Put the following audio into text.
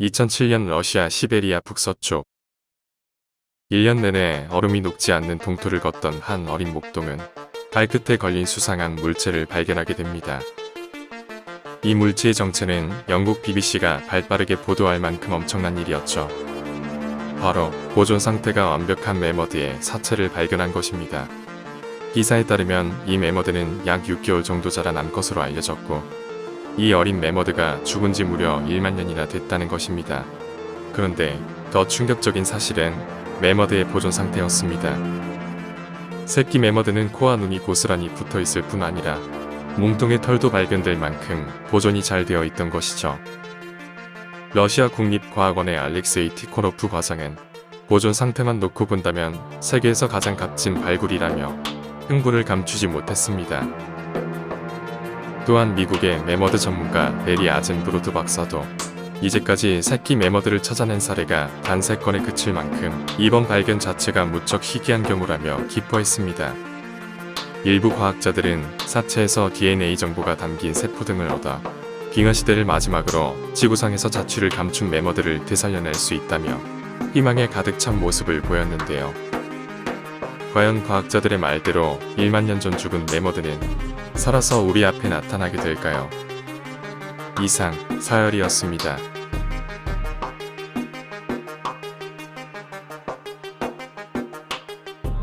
2007년 러시아 시베리아 북서쪽 1년 내내 얼음이 녹지 않는 동토를 걷던 한 어린 목동은 발끝에 걸린 수상한 물체를 발견하게 됩니다. 이 물체의 정체는 영국 BBC가 발빠르게 보도할 만큼 엄청난 일이었죠. 바로 보존 상태가 완벽한 매머드의 사체를 발견한 것입니다. 기사에 따르면 이 매머드는 약 6개월 정도 자란 암컷으로 알려졌고 이 어린 매머드가 죽은 지 무려 1만 년이나 됐다는 것입니다. 그런데 더 충격적인 사실은 매머드의 보존 상태였습니다. 새끼 매머드는 코와 눈이 고스란히 붙어 있을 뿐 아니라 몸통의 털도 발견될 만큼 보존이 잘 되어 있던 것이죠. 러시아 국립과학원의 알렉세이 티코노프 과장은 보존 상태만 놓고 본다면 세계에서 가장 값진 발굴이라며 흥분을 감추지 못했습니다. 또한 미국의 매머드 전문가 레리 아젠브로드 박사도 이제까지 새끼 매머드를 찾아낸 사례가 단 3건에 그칠 만큼 이번 발견 자체가 무척 희귀한 경우라며 기뻐했습니다. 일부 과학자들은 사체에서 DNA 정보가 담긴 세포 등을 얻어 빙하 시대를 마지막으로 지구상에서 자취를 감춘 매머드를 되살려낼 수 있다며 희망에 가득 찬 모습을 보였는데요. 과연 과학자들의 말대로 1만 년 전 죽은 매머드는 살아서 우리 앞에 나타나게 될까요? 이상 사열이었습니다.